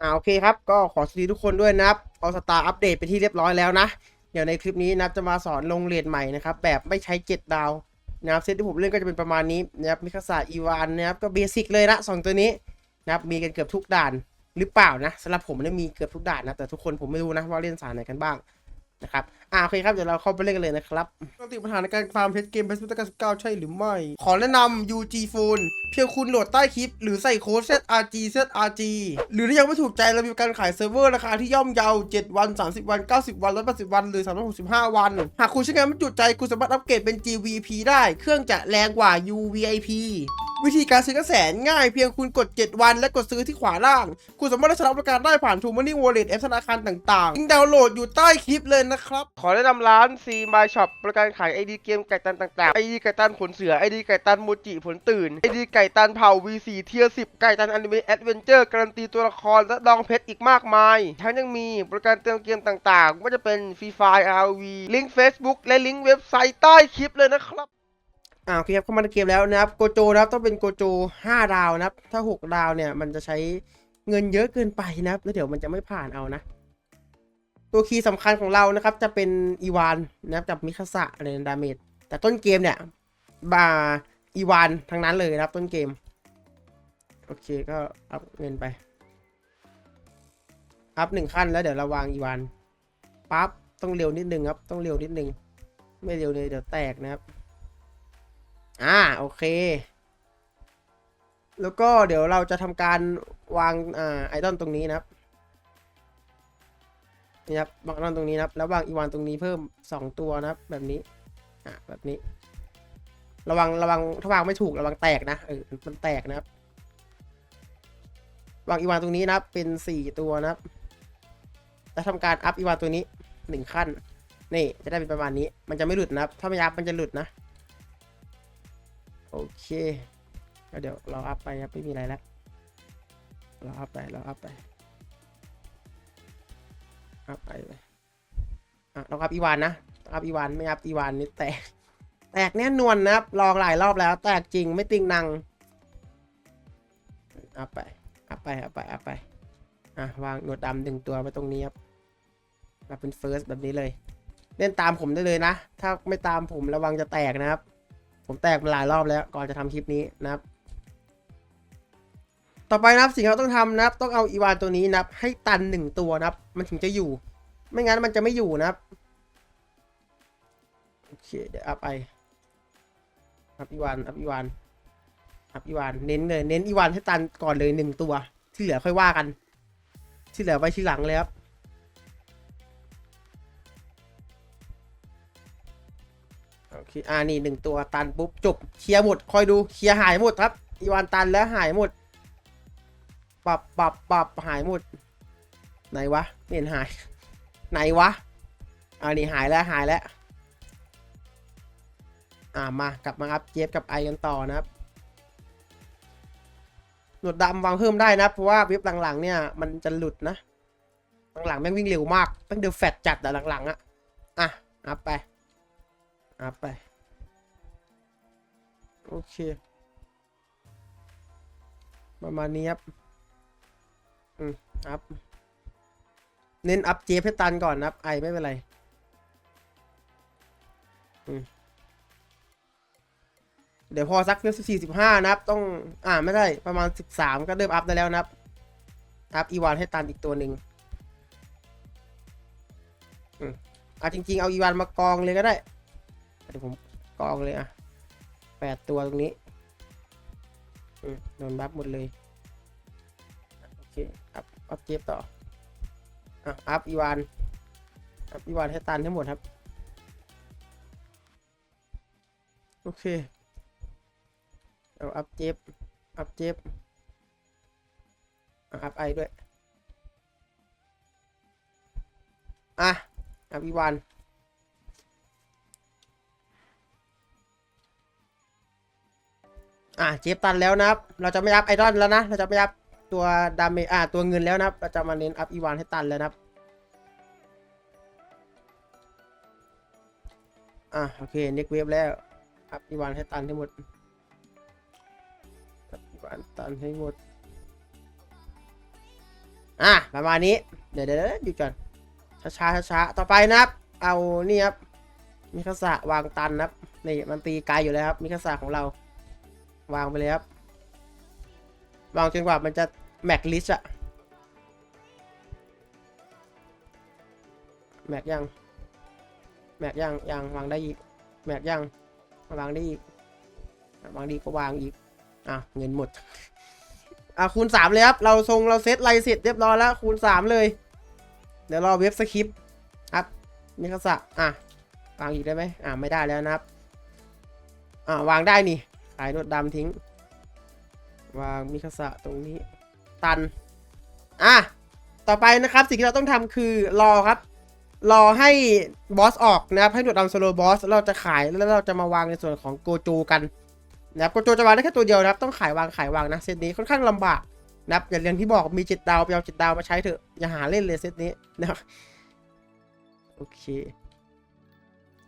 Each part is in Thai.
อ่าโอเคครับ ก็ขอสวัสดีทุกคนด้วยนะครับเอาสตาร์อัปเดตไปที่เรียบร้อยแล้วนะ เดี๋ยวในคลิปนี้นับจะมาสอนลงเลนใหม่นะครับ แบบไม่ใช้เจ็ดดาวนะครับเซตที่ผมเล่นก็จะเป็นประมาณนี้นะครับมิคาสาอีวานนะครับก็เบสิกเลยนะสองตัวนี้นะครับมีกันเกือบทุกด่านหรือเปล่านะสำหรับผมเนี่ยมีเกือบทุกด่านนะแต่ทุกคนผมไม่รู้นะว่าเล่นสายไหนกันบ้างนะครับอ่าโอเคครับ เดี๋ยวเราเข้าไปเล่นกันเลยนะครับปกติปัญหาในการฟาร์มเพชรเกมเพชรพุทธการ19ใช่หรือไม่ ขอแนะนำ UG Phone เพียงคุณโหลดใต้คลิป หรือใส่โค้ด ZRG ZRG หรือถ้ายังไม่ถูกใจเรามีการขายเซิร์ฟเวอร์ราคาที่ย่อมเยา7วัน 30 วัน 90 วัน 180 วัน หรือ 365 วัน หากคุณใช้งานไม่จุดใจคุณสามารถอัปเกรดเป็น GVP ได้ เครื่องจะแรงกว่า UVIP วิธีการซื้อกระแสนง่ายเพียงคุณกด 7 วัน และกดซื้อที่ขวาล่าง คุณสามารถได้รับบริการได้ผ่าน t ูมันนี่วอลเล็ตแอปธนาคารต่างๆลิงก์ดาวน์โหลดอยู่ใต้คลิปเลยนะครับขอแนะนำร้าน C My Shop บริการขาย ID เกมไก่ตันต่างๆ ID ไก่ตันขนเสือ ID ไก่ตันโมจิผลตื่น ID ไก่ตันเผ่า V4 เทียร์10 ไก่ตันอนิเมะแอดเวนเจอร์การันตีตัวละครและดองเพชรอีกมากมาย ทั้งยังมีบริการเติมเกมต่างๆไม่ว่าจะเป็น Free Fire RV ลิงก์ Facebook และลิงก์เว็บไซต์ใต้คลิปเลยนะครับอ่าโอเคครับเข้ามาในเกมแล้วนะครับโกโจนะครับต้องเป็นโกโจ5ดาวนะครับ ถ้า 6 ดาวเนี่ยมันจะใช้เงินเยอะเกินไปนะครับแล้วเดี๋ยวมันจะไม่ผ่านเอานะ ตัวคีย์สำคัญของเรานะครับ จะเป็นอีวานนะครับกับมิคาสะในดาเมจแต่ต้นเกมเนี่ยบาอีวานทั้งนั้นเลยนะครับต้นเกม โอเคก็อัพเงินไป อัพหนึ่งขั้นแล้วเดี๋ยวเราวางอีวานปั๊บต้องเร็วนิดนึงครับ ต้องเร็วนิดนึง ไม่เร็วเลยเดี๋ยวแตกนะครับ อ่าโอเค แล้วก็เดี๋ยวเราจะทำการวางอ่าไอดอลตรงนี้นะครับ นี่ครับวางไอดอลตรงนี้นะครับ แล้ววางอีวานตรงนี้เพิ่มสองตัวนะครับ แบบนี้ อ่าแบบนี้ ระวัง ระวัง ถ้าวางไม่ถูก ระวังแตกนะ เออ มันแตกนะครับ วางอีวานตรงนี้นะครับ เป็นสี่ตัวนะครับ แล้วทำการอัพอีวานตัวนี้หนึ่งขั้น นี่ จะได้เป็นประมาณนี้ มันจะไม่หลุดนะครับ ถ้าไม่อัพมันจะหลุดนะ โอเค เดี๋ยวเราอัพไปครับ ไม่มีอะไรแล้ว เราอัพไป เราอัพไป อัพไปเลยอะเราอัพอีวานนะอัพอีวานไม่อัพอีวานนี่แตก แตกแน่นวนนะครับ ลองหลายรอบแล้ว แตกจริงไม่ติงนังอัพไปอัพไปอัพไปอัพไปอะวางหนวดดำหนึ่งตัวไว้ตรงนี้ครับแบบเป็นเฟิร์สแบบนี้เลย เล่นตามผมได้เลยนะ ถ้าไม่ตามผมระวังจะแตกนะครับ ผมแตกมาหลายรอบแล้ว ก่อนจะทำคลิปนี้นะครับ ต่อไปนะครับสิ่งที่เราต้องทำนะครับ ต้องเอาอีวานตัวนี้นะครับ ให้ตันหนึ่งตัวนะครับ มันถึงจะอยู่ ไม่งั้นมันจะไม่อยู่นะครับโอเคเดี๋ยวอัพไปอัพอีวานอัพอีวานอัพอีวานเน้นเลยเน้นอีวานให้ตันก่อนเลยหนึ่งตัว ที่เหลือค่อยว่ากัน ที่เหลือไว้ทีหลังเลยครับโอเคอ่านี่หนึ่งตัวตันปุ๊บจบเคลียร์หมดคอยดูเคลียร์หายหมดครับอีวานตันแล้วหายหมด ปรับปรับปรับหายหมด ไหนวะไม่เห็นหาย ไหนวะอ่านี่หายแล้วหายแล้ว อ่ามากลับมาอัพเจฟกับไอกันต่อนะครับหนวดดำวางเพิ่มได้นะ เพราะว่าเว็บหลังๆ เนี่ยมันจะหลุดนะหลังๆแม่งวิ่งเร็วมากตั้งเดือแฟดจัดแต่หลังๆอะอะอัพไปอัพไปโอเคประมาณนี้ครับ อัพ เน้นอัพเจฟให้ตันก่อนนะครับไอไม่เป็นไรเดี๋ยวพอสักเวลสี่สิบห้านะครับ ต้องอ่าไม่ได้ประมาณสิบสามก็เริ่มอัพได้แล้วนะครับ อัพอีวานให้ตันอีกตัวหนึ่งอือะจริงๆ เอาอีวานมากองเลยก็ได้เดี๋ยวผมกองเลยอะแปดตัวตรงนี้อืมโดนบัฟหมดเลย โอเค อัพ อัพเจฟต่ออะอัพอีวานอัพอีวานให้ตันให้งหมดครับ โอเคเอาอัพเจฟอัพเจฟอะอัพไอด้วย อะอัพอีวานอะเจฟตันแล้วนะครับ เราจะไม่อัพไอดอลแล้วนะ เราจะไม่อัพ ตัวดาเมจอ่าตัวเงินแล้วนะครับ เราจะมาเน้นอัพอีวานให้ตันแล้วนะครับ อะโอเคเน็กเวฟแล้ว อัพอีวานให้ตันให้หมด อัพอีวานตันให้หมด อะประมาณนี้ เดี๋ยวเดี๋ยวหยุดก่อนช้าช้าช้าช้าต่อไปนะครับ เอานี่ครับมิคาสะวางตันนะครับ นี่มันตีไกลอยู่แล้วครับมิคาสะของเรา วางไปเลยครับ วางจนกว่ามันจะแม็กลิสอะแม็กยัง แม็กยังยังวางได้อีก แม็กยังวางได้อีก วางดีก็วางอีก อะเงินหมด อะคูณสามเลยครับ เราทรงเราเซตไลน์เสร็จเรียบร้อยแล้ว คูณสามเลย เดี๋ยวรอเว็บสคริปต์ครับมิคาสะอะ วางอีกได้ไหมอะ ไม่ได้แล้วนะครับ อะ วางได้นี่ขายรถดำทิ้ง วางมิคาสะตรงนี้ ตัน อะ ต่อไปนะครับ สิ่งที่เราต้องทำคือรอครับ รอให้บอสออกนะครับ ให้หนวดดำโซโลบอส เราจะขายแล้วเราจะมาวางในส่วนของโกโจกันนะครับ โกโจจะวางได้แค่ตัวเดียวนะครับ ต้องขายวางขายวางนะ เซตนี้ค่อนข้างลำบากนะครับอย่างอย่างที่บอกมีจ็ดดาวไปเอาจ็ดดาวมาใช้เถอะ อย่าหาเล่นเลยเซตนี้นะครับโอเค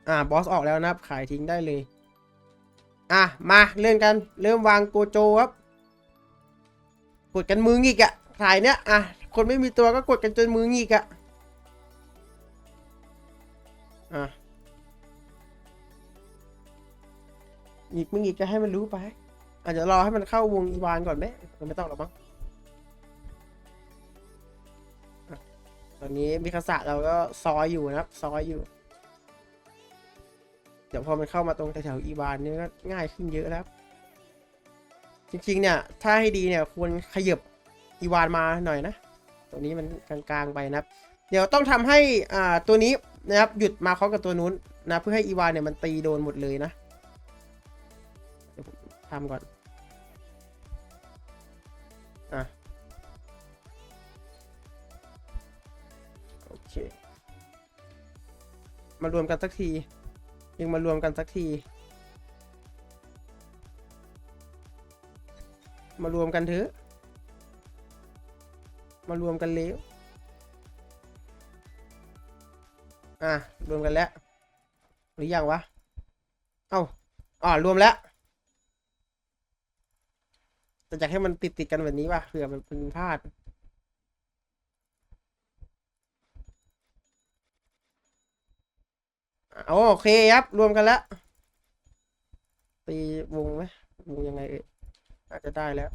อ่า บอสออกแล้วนะครับ ขายทิ้งได้เลย อะ มาเริ่มกัน เริ่มวางโกโจครับ ดกันมืองีกอะขายเนี้ยอะคนไม่มีตัวก็กดกันจนมืองีกอะอะอีกมึงอีกก็ให้มันรู้ไปอาจจะรอให้มันเข้าวงอีวานก่อนไหมไม่ต้องหรอกมั้งตอนนี้มิคาสะเราก็ซอยอยู่นะครับซอยอยู่ เดี๋ยวพอมันเข้ามาตรงแถวอีวานนี่ก็ง่ายขึ้นเยอะแล้ว จริงๆ เนี่ย ถ้าให้ดีเนี่ยควรขยับอีวานมาหน่อยนะ ตัวนี้มันกลางๆไปนะครับ เดี๋ยวต้องทำให้อ่าตัวนี้นะครับหยุดมาเคาะกับตัวนู้นนะเพื่อให้อีวานเนี่ยมันตีโดนหมดเลยนะเดี๋ยวผมทำก่อนอะโอเค มารวมกันสักที ยังมารวมกันสักที มารวมกันเถอะ มารวมกันเร็วอะรวมกันแล้ว หรือยังวะ เอ้าอ๋อรวมแล้วแต่อยากให้มันติดติดๆกันแบบนี้ป่ะเผื่อมันเป็นพลาดอะโอเคครับ รวมกันแล้วตีวงไหมวงยังไงเอ่ย อาจจะได้แล้ว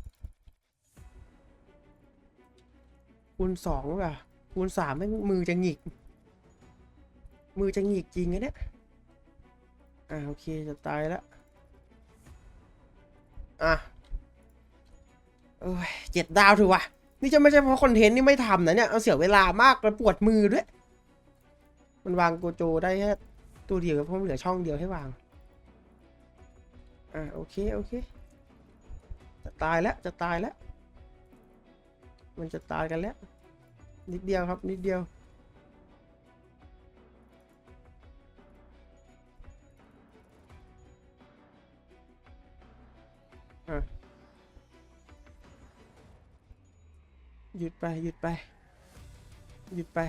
คูณสองว่ะคูณสามไม่งมือจะหงิก มือจะหงิกจริงนะเนี่ย อ่าโอเคจะตายแล้ว อะโอ้ยเจ็ดดาวถือวะนี่จะไม่ใช่เพราะคอนเทนต์นี่ไม่ทำนะเนี่ย เอาเสียเวลามากแล้วปวดมือด้วย มันวางโกโจได้แค่ตัวเดียวเพราะมันเหลือช่องเดียวให้วาง อ่าโอเค โอเค ตายแล้วจะตายแล้ว มันจะตายกันแล้ว นิดเดียวครับ นิดเดียว หยุดไป หยุดไป หยุดไป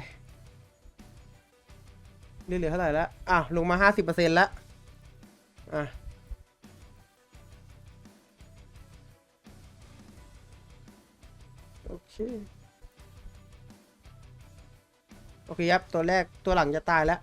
เหลือเท่าไหร่แล้วอะลงมาห้าสิบเปอร์เซ็นต์แล้ว อะ โอเคครับ ตัวแรกตัวหลังจะตายแล้ว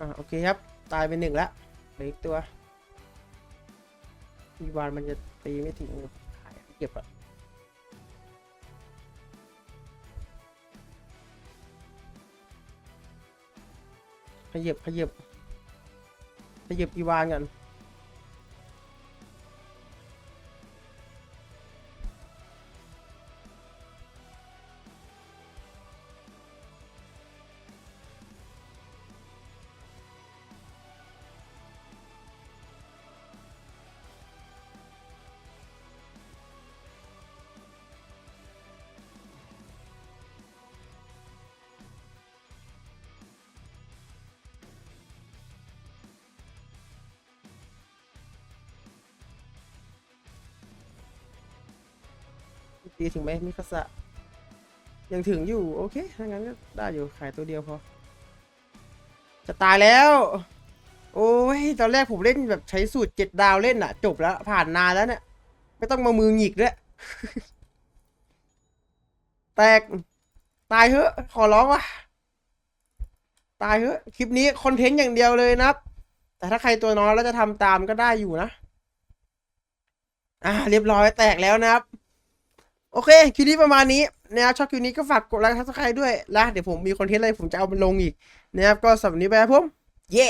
อ่าโอเคครับ ตายไปหนึ่งแล้วเหลืออีกตัวอีวานมันจะตีไม่ถึงขายเก็บอะขยับขยับขยับอีวานกัน ตีถึงไหมมิคาสะยังถึงอยู่ โอเคถ้างั้นก็ได้อยู่ขายตัวเดียวพอ จะตายแล้ว โอ้ย ตอนแรกผมเล่นแบบใช้สูตรเจ็ดดาวเล่นอะจบแล้ว ผ่านนานแล้วเนี่ยไม่ต้องมามือหงิกด้วยแตก ตายเถอะ ขอร้องวะตายเถอะ คลิปนี้คอนเทนต์อย่างเดียวเลยนะครับ แต่ถ้าใครตัวน้อยแล้วจะทำตามก็ได้อยู่นะ อ่า เรียบร้อยแตกแล้วนะครับ โอเคคลิปนี้ประมาณนี้นะครับชอบคลิปนี้ก็ฝากกดไลค์ทักทายด้วยแล้วเดี๋ยวผมมีคอนเทนต์อะไรผมจะเอามาลงอีกนะครับก็สำหรับวันนี้ไปครับผมเย้